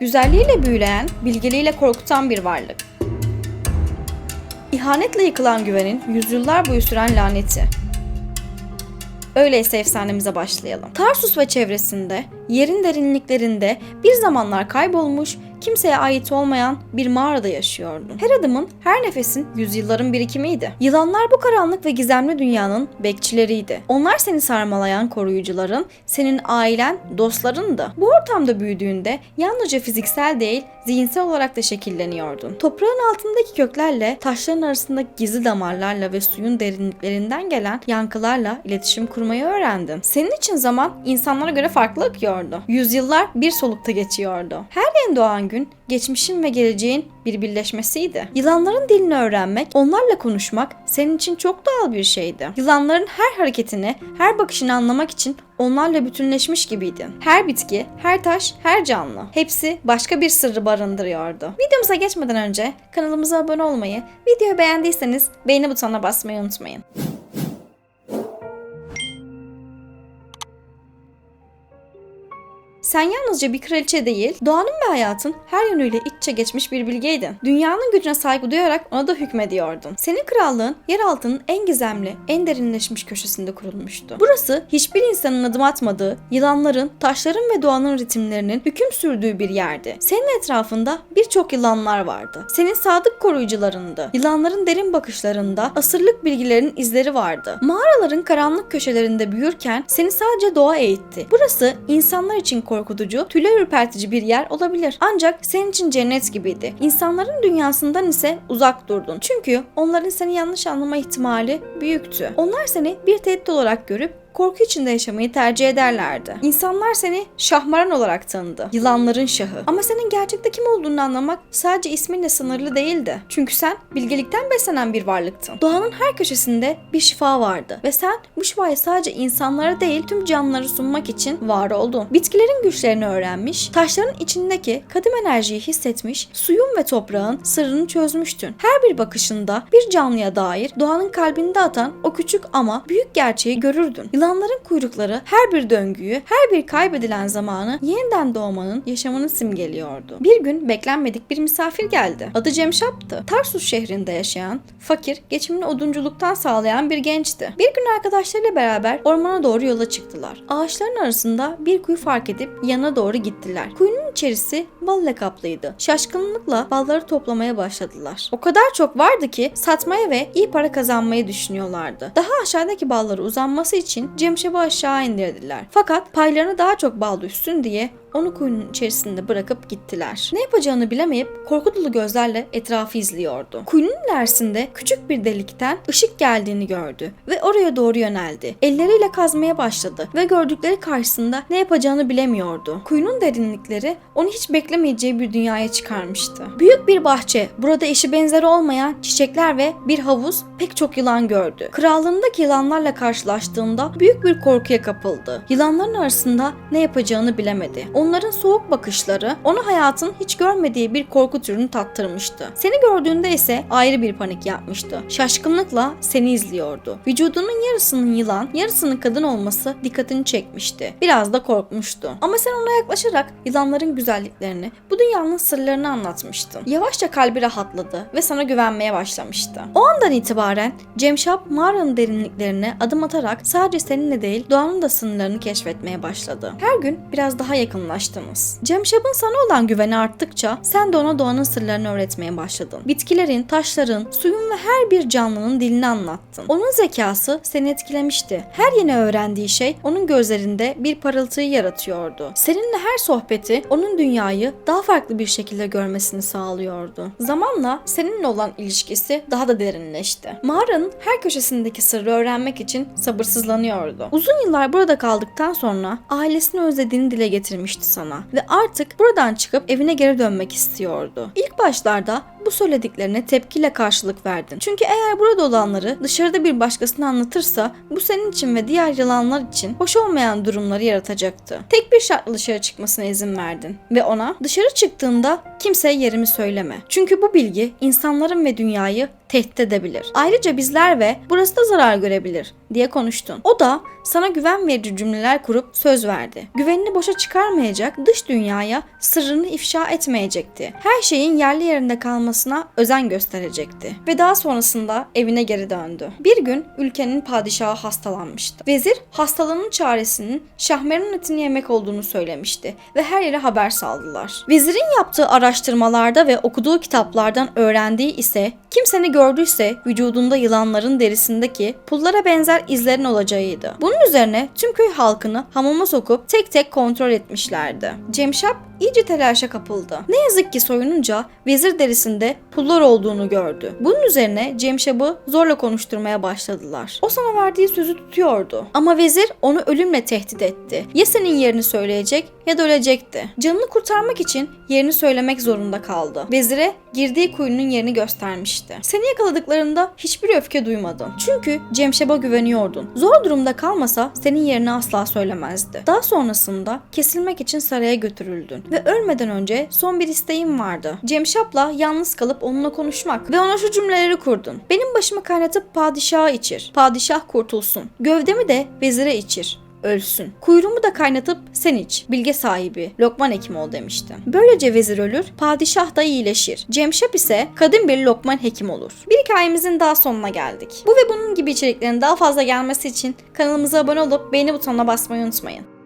Güzelliğiyle büyüleyen, bilgeliğiyle korkutan bir varlık. İhanetle yıkılan güvenin yüzyıllar boyu süren laneti. Öyleyse efsanemize başlayalım. Tarsus ve çevresinde, yerin derinliklerinde bir zamanlar kaybolmuş, kimseye ait olmayan bir mağarada yaşıyordun. Her adımın, her nefesin yüzyılların birikimiydi. Yılanlar bu karanlık ve gizemli dünyanın bekçileriydi. Onlar seni sarmalayan koruyucuların, senin ailen, dostlarındı. Bu ortamda büyüdüğünde yalnızca fiziksel değil, zihinsel olarak da şekilleniyordun. Toprağın altındaki köklerle, taşların arasındaki gizli damarlarla ve suyun derinliklerinden gelen yankılarla iletişim kurmayı öğrendin. Senin için zaman insanlara göre farklı akıyordu. Yüzyıllar bir solukta geçiyordu. Her yeni doğan gün geçmişin ve geleceğin bir birleşmesiydi. Yılanların dilini öğrenmek, onlarla konuşmak senin için çok doğal bir şeydi. Yılanların her hareketini, her bakışını anlamak için onlarla bütünleşmiş gibiydin. Her bitki, her taş, her canlı. Hepsi başka bir sırrı barındırıyordu. Videomuza geçmeden önce kanalımıza abone olmayı, videoyu beğendiyseniz beğeni butonuna basmayı unutmayın. Sen yalnızca bir kraliçe değil, doğanın ve hayatın her yönüyle iç içe geçmiş bir bilgeydin. Dünyanın gücüne saygı duyarak ona da hükmediyordun. Senin krallığın yeraltının en gizemli, en derinleşmiş köşesinde kurulmuştu. Burası hiçbir insanın adım atmadığı, yılanların, taşların ve doğanın ritimlerinin hüküm sürdüğü bir yerdi. Senin etrafında birçok yılanlar vardı. Senin sadık koruyucularındı. Yılanların derin bakışlarında asırlık bilgilerin izleri vardı. Mağaraların karanlık köşelerinde büyürken seni sadece doğa eğitti. Burası insanlar için korkutucu, tüyler ürpertici bir yer olabilir. Ancak senin için cennet gibiydi. İnsanların dünyasından ise uzak durdun. Çünkü onların seni yanlış anlama ihtimali büyüktü. Onlar seni bir tehdit olarak görüp korku içinde yaşamayı tercih ederlerdi. İnsanlar seni şahmaran olarak tanıdı. Yılanların şahı. Ama senin gerçekte kim olduğunu anlamak sadece isminle sınırlı değildi. Çünkü sen bilgelikten beslenen bir varlıktın. Doğanın her köşesinde bir şifa vardı. Ve sen bu şifayı sadece insanlara değil tüm canlılara sunmak için var oldun. Bitkilerin güçlerini öğrenmiş, taşların içindeki kadim enerjiyi hissetmiş, suyun ve toprağın sırrını çözmüştün. Her bir bakışında bir canlıya dair doğanın kalbinde atan o küçük ama büyük gerçeği görürdün. Yılanların kuyrukları her bir döngüyü, her bir kaybedilen zamanı yeniden doğmanın yaşamını simgeliyordu. Bir gün beklenmedik bir misafir geldi. Adı Cemşap'tı. Tarsus şehrinde yaşayan, fakir, geçimini odunculuktan sağlayan bir gençti. Bir gün arkadaşlarıyla beraber ormana doğru yola çıktılar. Ağaçların arasında bir kuyu fark edip yana doğru gittiler. Kuyunun içerisi bal ile kaplıydı. Şaşkınlıkla balları toplamaya başladılar. O kadar çok vardı ki satmaya ve iyi para kazanmayı düşünüyorlardı. Daha aşağıdaki balları uzanması için Cemşap'ı aşağı indirdiler. Fakat paylarına daha çok bal düşsün diye onu kuyunun içerisinde bırakıp gittiler. Ne yapacağını bilemeyip korku dolu gözlerle etrafı izliyordu. Kuyunun ilerisinde küçük bir delikten ışık geldiğini gördü ve oraya doğru yöneldi. Elleriyle kazmaya başladı ve gördükleri karşısında ne yapacağını bilemiyordu. Kuyunun derinlikleri onu hiç beklemeyeceği bir dünyaya çıkarmıştı. Büyük bir bahçe, burada eşi benzeri olmayan çiçekler ve bir havuz pek çok yılan gördü. Krallığındaki yılanlarla karşılaştığında büyük bir korkuya kapıldı. Yılanların arasında ne yapacağını bilemedi. Onların soğuk bakışları onu hayatın hiç görmediği bir korku türünü tattırmıştı. Seni gördüğünde ise ayrı bir panik yapmıştı. Şaşkınlıkla seni izliyordu. Vücudunun yarısının yılan, yarısının kadın olması dikkatini çekmişti. Biraz da korkmuştu. Ama sen ona yaklaşarak yılanların güzelliklerini, bu dünyanın sırlarını anlatmıştın. Yavaşça kalbi rahatladı ve sana güvenmeye başlamıştı. O andan itibaren Cemşap mağaranın derinliklerine adım atarak sadece seninle değil doğanın da sınırlarını keşfetmeye başladı. Her gün biraz daha yakınlaştınız. Cemşap'ın sana olan güveni arttıkça sen de ona doğanın sırlarını öğretmeye başladın. Bitkilerin, taşların, suyun ve her bir canlının dilini anlattın. Onun zekası seni etkilemişti. Her yeni öğrendiği şey onun gözlerinde bir parıltıyı yaratıyordu. Seninle her sohbeti onun dünyayı daha farklı bir şekilde görmesini sağlıyordu. Zamanla seninle olan ilişkisi daha da derinleşti. Mağaranın her köşesindeki sırrı öğrenmek için sabırsızlanıyordu. Uzun yıllar burada kaldıktan sonra ailesini özlediğini dile getirmişti sana ve artık buradan çıkıp evine geri dönmek istiyordu. İlk başlarda bu söylediklerine tepkiyle karşılık verdin. Çünkü eğer burada olanları dışarıda bir başkasına anlatırsa bu senin için ve diğer yılanlar için hoş olmayan durumları yaratacaktı. Tek bir şartla dışarı çıkmasına izin verdin ve ona dışarı çıktığında kimseye yerimi söyleme. Çünkü bu bilgi insanların ve dünyayı tehdit edebilir. Ayrıca bizler ve burası da zarar görebilir diye konuştun. O da sana güven verici cümleler kurup söz verdi. Güvenini boşa çıkarmayacak, dış dünyaya sırrını ifşa etmeyecekti. Her şeyin yerli yerinde kalmasına özen gösterecekti. Ve daha sonrasında evine geri döndü. Bir gün ülkenin padişahı hastalanmıştı. Vezir hastalığının çaresinin şahmerin etini yemek olduğunu söylemişti ve her yere haber saldılar. Vezirin yaptığı araştırmalarda ve okuduğu kitaplardan öğrendiği ise kimseni gördüyse vücudunda yılanların derisindeki pullara benzer izlerin olacağıydı. Bunun üzerine tüm köy halkını hamama sokup tek tek kontrol etmişlerdi. Cemşap iyice telaşa kapıldı. Ne yazık ki soyununca vezir derisinde pullar olduğunu gördü. Bunun üzerine Cemşap'ı zorla konuşturmaya başladılar. O sana verdiği sözü tutuyordu. Ama vezir onu ölümle tehdit etti. Ya senin yerini söyleyecek ya da ölecekti. Canını kurtarmak için yerini söylemek zorunda kaldı. Vezire girdiği kuyunun yerini göstermişti. Seni yakaladıklarında hiçbir öfke duymadın. Çünkü Cemşap'a güveniyordun. Zor durumda kalmasa senin yerini asla söylemezdi. Daha sonrasında kesilmek için saraya götürüldün ve ölmeden önce son bir isteğim vardı. Cemşap'la yalnız kalıp onunla konuşmak ve ona şu cümleleri kurdun. Benim başımı kaynatıp padişaha içir. Padişah kurtulsun. Gövdemi de vezire içir ölsün. Kuyruğumu da kaynatıp sen iç. Bilge sahibi Lokman hekim ol demişti. Böylece vezir ölür, padişah da iyileşir. Cemşap ise kadın bir Lokman hekim olur. Bir hikayemizin daha sonuna geldik. Bu ve bunun gibi içeriklerin daha fazla gelmesi için kanalımıza abone olup beğeni butonuna basmayı unutmayın.